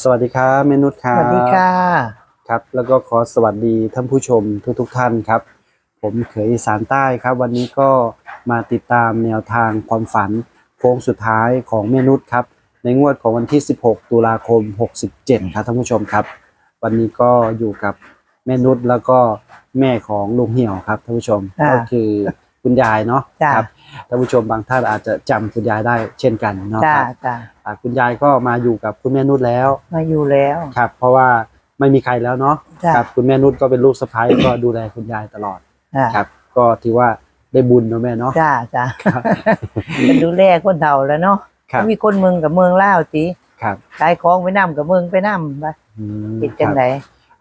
สวัสดีครับเมนุษย์คสรับวัสดีค่ะครับ แล้วก็ขอสวัสดีท่านผู้ชมทุกๆท่านครับ ผมเขยอีสานใต้ครับ วันนี้ก็มาติดตามแนวทางความฝันโค้งสุดท้ายของเมนุษย์ครับ ในงวดของวันที่ 16 ตุลาคม 67 ครับท่านผู้ชมครับ วันนี้ก็อยู่กับแม่นุชแล้วก็แม่ของลุงเหี่ยวครับท่านผู้ชมอ่าก็คือ คุณยายเนาะจ้ะ ครับท่านผู้ชมบางท่านอาจจะจำคุณยายได้เช่นกันเนาะจ้าครับจ้าอ่าคุณยายก็มาอยู่กับคุณแม่นุชแล้วมาอยู่แล้วครับ เพราะว่าไม่มีใครแล้วเนาะจ้ะครับคุณแม่นุชก็เป็นลูกสะใภ้ ก็ดูแลคุณยายตลอดอ่าครับ ก็ถือว่าได้บุญเนาะแม่เนาะ จ้าจ้าครับ เป็นดูแลคนเฒ่าแล้วเนาะครับมีคนเมืองกับเมืองล่าวสิครับขายของไปนำกับเมืองไปนำไปอืมติดจังได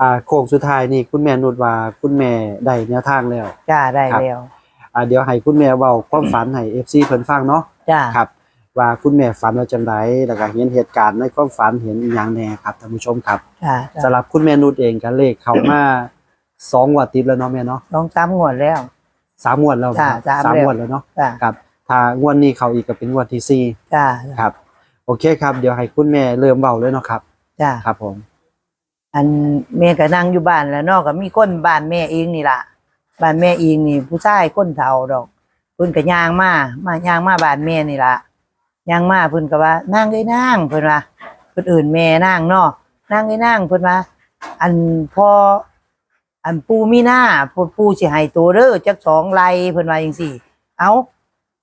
อ่าโค้งสุดท้ายนี่คุณแม่นุชว่าคุณแม่ได้แนวทางแล้ว จ้าได้ครับ แล้ว อ่าเดี๋ยวให้คุณแม่เว้าความฝันให้ FC เพิ่นฟังเนาะจ้าครับ ว่าคุณแม่ฝันว่าจังไดแล้วก็เห็นเหตุการณ์ในความฝันเห็นอีหยังแหน่ครับท่านผู้ชมครับจ้าสำหรับคุณแม่นุชเองก็เลขเข้ามาสองงวดติดแล้วเนาะแม่เนาะลองตามงวดแล้ว สามงวดแล้วครับจ้ะสามสามแล้ว งวดแล้วเนาะจ้าครับถ้างวดนี้เขาอีกก็เป็นงวดที่สี่จ้าครับ โอเคครับ เดี๋ยวให้คุณแม่เริ่มเบาเลยเนาะครับ จ้าครับผม อันแม่ก็นั่งอยู่บ้านแล้วเนอกก็มีคนบ้านแม่เองนี่ล่ะ บ้านแม่เองนี่ ผู้ชายคนเฒ่าดอกเพิ่นก็ย่างมามาย่างมาบ้านแม่นี่ล่ะย่างมาเพิ่นก็ว่านั่งเอ้นั่งเพิ่นว่าเพิ่นอื่นแม่นั่งเนาะนั่งเอ้นั่งเพิ่นว่าอันพออันปูมีหน้าปูปูสิให้ตัวเด้อจักสองไลเพิ่นว่าจังซี่ เอา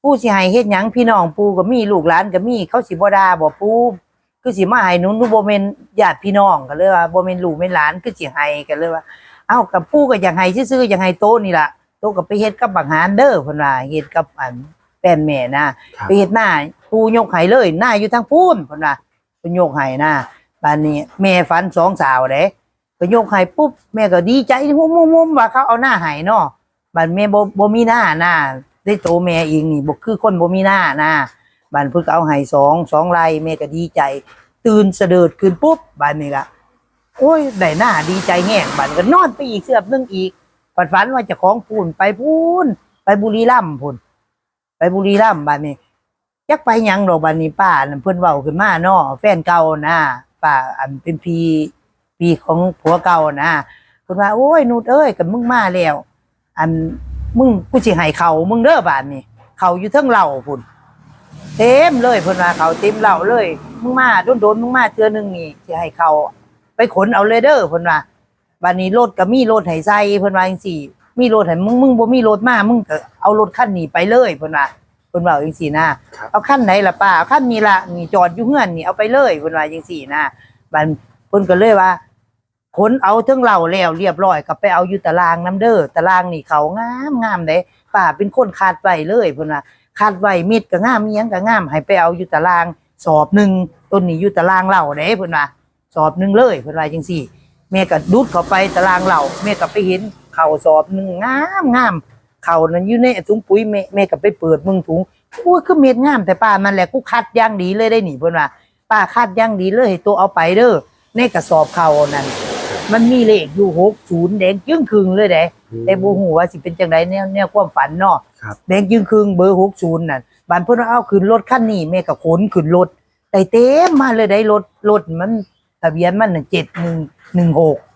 ปูสิให้เฮ็ดหยังพี่น้องปูก็มีลูกหลานก็มีเขาสิบ่ด่าบ่ปูคือสิมาให้หนูหนูบ่แม่นญาติพี่น้องก็เลยว่าบ่แม่นลูกแม่นหลานคือสิให้ก็เลยว่า อ้ากับปูก็อยากให้ซื่อๆอยากให้โตนี่ล่ะโตก็ไปเฮ็ดกับบักหารเด้อเพิ่นว่าเฮ็ดกับอันแฟนแม่นะครับไปเฮ็ดหน้าปูยกให้เลยหน้าอยู่ทางพูนเพิ่นว่าเพิ่นยกให้หน้าบ้านนี้แม่ฝันสองสาวเด้ก็ยกให้ปุ๊บแม่ก็ดีใจหุ่มๆๆว่าเขาเอาหน้าให้เนาะบ้านแม่บ่บ่มีหน้าหน้าได้โตแม่เองนี่บ่คือคนบ่มีหน้าหน้าบ้านเพิ่นก็เอาให้สองสองไร่แม่ก็ดีใจ ตื่นเสดิร์ดขึ้นปุ๊บบ้านนี้ละ โอ้ยได้หน้าดีใจแง่งบ้านก็นอนไปอีกเสือบนึงอีกฝันฝันว่าจะของพูนไปพูนไปบุรีรัมย์พูนไปบุรีรัมย์บ้านนี้จักไปยังดอกบันนี้ป้าอันเพิ่อนเว้าขึ้นมาเนาะแฟนเก่านะป้าอันเป็นพีพีของผัวเก่านะเพิ่นว่าโอ้ยนุดเอ้ยกับมึงมาแล้ว อันมึงกูสิให้เขามึงเด้อบาดนี้เขาอยู่เทิงเหล่าพุ่นเต็มเลยเพิ่นว่าเขาเต็มเหล่าเลย มึงมาโดนๆมึงมาเทื่อนึงนี่สิให้เขา ไปขนเอาเลยเด้อเพิ่นว่าบัดนี้รถก็มีรถให้ใส่เพิ่นว่าจังซี่ มีรถให้มึงมึงบ่มีรถมามึงก็เอารถคันนี้ไปเลยเพิ่นว่าเพิ่นว่าจังซี่นะครับเอาขั้นไหนล่ะป้าเอาขั้นนี้ละนี่จอดอยู่เฮือนนี่เอาไปเลยเพิ่นว่าจังซี่นะบัดเพิ่นก็เลยว่าขนเอาถึงเหล่าแล้วเรียบร้อยก็ไปเอาอยู่ตารางน้ำเด้อตารางนี่เขางามงามเด้ป้าเป็นคนคาดไว้เลยเพิ่นว่าคาดไว้มิดก็งามมีหยังก็งามให้ไปเอาอยู่ตารางสอบหนึ่งต้นนี้อยู่ตารางเหล่าเด้เพิ่นว่า สอบหนึ่งเลยเพิ่นว่าจังซี่แม่ก็ดุดเข้าไปตารางเหล่าแม่ก็ไปเห็นเข่าสอบหนึ่งงามงามเข่านั้นอยู่ในถุงปุ๋ยแม่แม่ก็ไปเปิดมึงถุงโอ้ยคือเม็ดงามแต่ป้ามันแหละกูคัดอย่างดีเลยได้หนิเพิ่นว่าป้าคัดอย่างดีเลยให้ตัวเอาไปเด้อในกระสอบเขานั่นมันมีเลขอยู่หกศูนย์แดงจึ้งครึ่งเลยเด้แต่บ่ฮู้ว่าสิเป็นจังไดแนวแนวความฝันเนาะครับแดงจึ้งครึ่งเบอร์หกศูนย์นั่นบานเพิ่นว่าเอาขึ้นรถคันนี้แม่ก็ขนขึ้นรถได้เต็มมาเลยได้รถรถมัน ทะเบียนมันน่ะ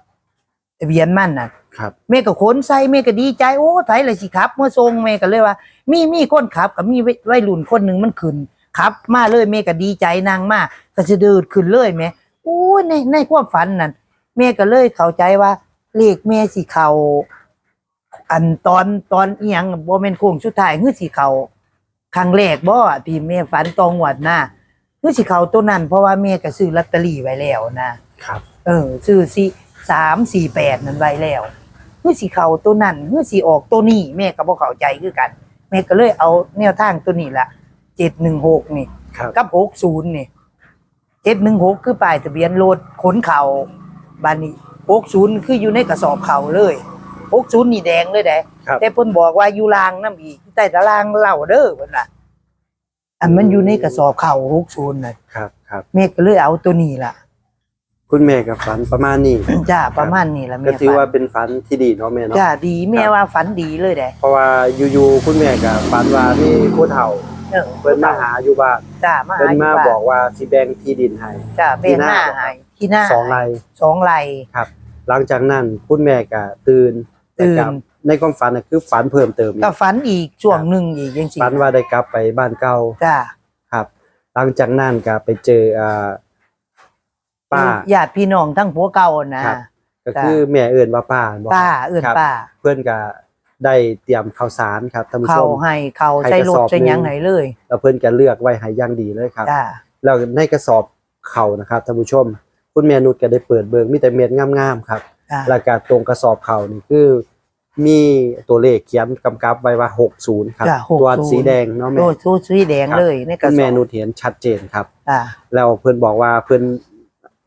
7116ทะเบียนมันน่ะครับ แม่ก็ขนใส่แม่ก็ดีใจโอ้ไผเลยสิครับ เมื่อทรงแม่ก็เลยว่า มีมีคนขับกับมีวัยรุ่นคนหนึ่งมันขึ้นขับ มาเลยแม่ก็ดีใจนางมากก็จะเดินขึ้นเลยแม่โอ้ยในในความฝันนั่นแม่ก็เลยเข้าใจว่าเลขแม่สิเขาอันตอนตอนอีหยังบ่แม่นโค้งสุดท้ายคือสิเขาครั้งแรกบ่ที่แม่ฝันตองหวดนะ คือสิเขาตัวนั้นเพราะว่าแม่ก็ซื้อลอตเตอรี่ไว้แล้วนะครับ เออซื้อสิสามสี่แปดนั่นไว้แล้วเมื่อสีเขาตัวนั่นเมื่อสีออกตัวนี้แม่ก็บ่เข้าใจคือกัน แม่ก็เลยเอาแนวทางตัวนี้ละเจ็ดหนึ่งหกนี่ครับกับหกศูนย์นี่เจ็ดหนึ่งหกคือป้ายทะเบียนรถขนเขาบานนี้หกศูนย์คืออยู่ในกระสอบเขาเลยหกศูนย์นี่แดงเลยเด้ครับแต่เพิ่นบอกว่าอยู่ลางน้ำอีกใต้ตารางเหล่าเด้อเพิ่นว่า อันมันอยู่ในกระสอบเข่าหกศูนย์น่ะครับครับแม่ก็เลยเอาตัวนี้ล่ะ คุณแม่กับฝันประมาณนี้จ้าประมาณนี้ละแม่ก็ถือฝันว่าเป็นฝันที่ดีเนาะแม่เนาะ จ้าดีแม่ว่าฝันดีเลยเด้เพราะว่าอยู่ๆคุณแม่กับฝันว่ามีผู้เฒ่าเออเพิ่นมาหาอยู่บ้านจ้ามาหาเพิ่นอยู่มาบ้านบอกว่าสิแบ่งที่ดินให้ จ้าแบ่งหน้าที่หน้า ให้ที่หน้าสองไร่สองไร่ครับ หลังจากนั้นคุณแม่ก็ตื่นตื่นแต่กลับ ในความฝันน่ะคือฝันเพิ่มเติมอีก ก็ฝันอีกช่วงหนึ่งอีกยังสิฝันว่าได้กลับไปบ้านเก่าจ้าครับ หลังจากนั้นก็ไปเจออ่าป้าญาติพี่น้องทั้งผัวเก่านะครับ ก็คือแม่เอิ้นว่าป้าบ่ป้าเอื่นครับป้าเพื่อนก็ได้เตรียมข้าวสารครับท่านผู้ชเขาม ให้เขาให้ใส่กระรถสอบใส่หยังหนึ่งไหนเลยแล้วเพื่อนก็เลือกไว้ให้อย่างดีเลยครับ จ้าแล้วในกระสอบเข่านะครับท่านผู้ชม คุณแม่นุชก็ได้เปิดเบิงมีแต่เม็ดงามๆครับ จ้า แล้วก็ตรงกระสอบเข่านี่คือ มีตัวเลขเขียนกำกับไว้ว่า 60 ครับ จ้ะ60 ตัวสีแดงเนาะโดแม่ยทูสีแดงเลยในกคุระณสแม่อบนุชเห็นชัดเจนครับจ้าแล้วเพื่อนบอกว่าเพื่อน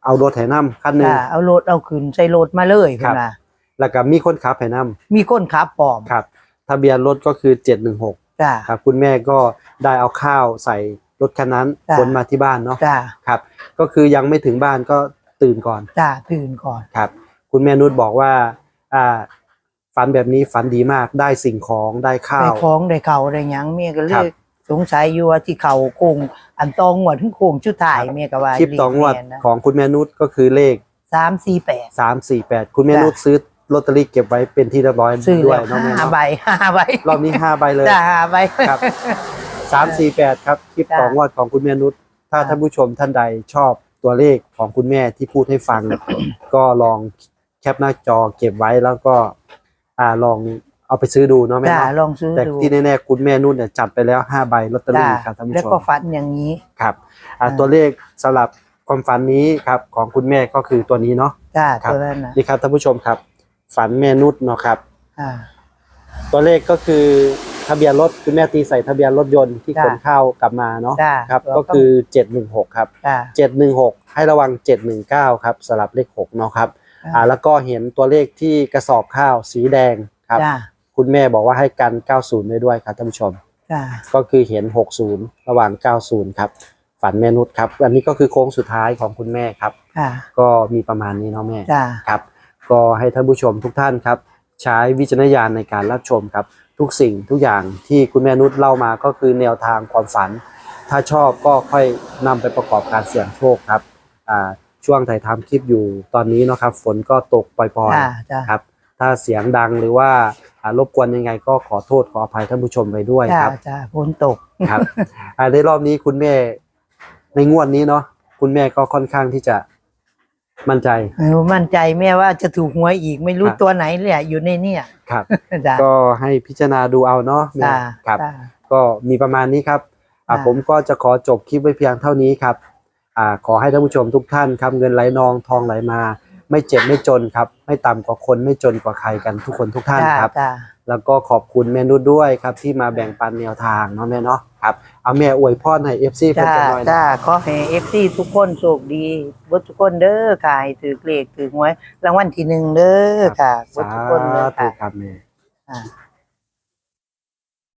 เอารถไถน้ำคันหนึงจ้าเอารถเอาขึ้นใส่รถมาเลยครัเพิ่บ นว่าแล้วก็มีคนขับไถน้มีคนขับปลอมำครับ ทะเบียนรถก็คือ 716 จ้า ครับ คุณแม่ก็ได้เอาข้าวใส่รถคันนั้นจ้ะ ขนมาที่บ้านเนาะจ้าครับ ก็คือยังไม่ถึงบ้านก็ตื่นก่อนจ้าตื่นก่อน ครับ คุณแม่นุชบอกว่าอ่า ฝันแบบนี้ฝันดีมากได้สิ่งของได้ข้าได้ว ของได้เขาได้หยังเมียก็เลครับยสงสัยอยู่ว่าที่เขาโคงอันตองหวดถึงโคงชุดถ่ายครับเมียก็ว่าคลิปต่องวดเรียนนะของคุณแม่นุชก็คือเลข สามสี่แปด 348 คุณแม่จ้ะนุชซื้อลอตเตอรี่เก็บไว้เป็นที่เรียบร้อยซื้อด้วแล้ยวเนาะแม่ห้าเนาะใบห้าใบรอบนี้ห้าใบเลย จ้าห้าใบ ครับ สามสี่แปดครับคลิปจ้ะต่องวดของคุณแม่นุชถ้าจ้ะ ท่านผู้ชมท่านใดชอบตัวเลขของคุณแม่ที่พูดให้ฟัง ก็ลองแคปหน้าจอเก็บไว้แล้วก็ อ่าลองเอาไปซื้อดูเนาะแม่จ้าเนาะลองซื้อแต่ดูที่แน่ๆคุณแม่นุ่นเนี่ยจัดไปแล้วห้าใบลอตเตอจ้ารี่ครับท่านผู้แล้วชก็มฝันอย่างนี้ ครับอ่าอ่า ตัวเลขสำหรับความฝันนี้ครับของคุณแม่ก็คือตัวนี้เนาะ จ้าครับ ตัวนั้นนะนี่ครับท่านผู้ชมครับ ฝันแม่นุชเนาะครับ อ่า ตัวเลขก็คือทะเบียนรถคุณแม่ตีใส่ทะเบียนรถยนต์ที่จ้ะขนข้าวกลับมาเนาะจ้ะครับเราก็ต้องคือเจ็ดหนึ่งหกครับ จ้าเจ็ดหนึ่งหกให้ระวังเจ็ดหนึ่งเก้าครับสลับเลขหกเนาะครับจ้ะ อ่าแล้วก็เห็นตัวเลขที่กระสอบข้าวสีแดงครับ จ้าคุณแม่บอกว่าให้กัน 90ไว้ด้วยครับท่านผู้ชม จ้าก็คือเห็น 60 ระหว่าง 90 ครับ ฝันแม่นุชครับ อันนี้ก็คือโค้งสุดท้ายของคุณแม่ครับ จ้าก็มีประมาณนี้เนาะแม่ จ้าครับก็ให้ท่านผู้ชมทุกท่านครับ ใช้วิจารณญาณในการรับชมครับ ทุกสิ่งทุกอย่างที่คุณแม่นุชเล่ามาก็คือแนวทางความฝัน ถ้าชอบก็ค่อยนำไปประกอบการเสี่ยงโชคครับอ่า ช่วงถ่ายทำคลิปอยู่ตอนนี้เนาะครับ ฝนก็ตกปล่อยจ้าๆจ้าครับ ถ้าเสียงดังหรือว่าอ่ารบกวนยังไงก็ขอโทษขออภัยท่านผู้ชมไปด้วยจ้าครับ จ้าฝนตก ครับอ่าในรอบนี้คุณแม่ในงวดนี้เนาะคุณแม่ก็ค่อนข้างที่จะมั่นใจเออมั่นใจแม่ว่าจะถูกหวยอีกไม่รู้ครับตัวไหนเลยอะอยู่ในเนี่ยครับ จ้าก็ให้พิจารณาดูเอาเนาะแม่จ้าครับ จ้า ก็มีประมาณนี้ครับอ่าจ้าผมก็จะขอจบคลิปไว้เพียงเท่านี้ครับอ่า ขอให้ท่านผู้ชมทุกท่านครับเงินไหลนองทองไหลมา ไม่เจ็บไม่จนครับ ไม่ต่ำกว่าคนไม่จนกว่าใครกันทุกคนทุกท่านจ้าครับ จ้าแล้วก็ขอบคุณแม่นุชด้วยครับ ที่มาแบ่งปันแนวทางเนาะแม่เนาะครับเอาแม่อวยพรให้เอฟซีเพิ่นจ้าจะหน่อยนะ จ้าขอให้เอฟซีทุกคนโชคดีเบดทุกคนเด้อค่ะให้ถือเลขถือหวยรางวัลที่หนึ่งเด้อค่ะเบดสาทุกคนเด้อธุค่ะ ครับแม่ อ่า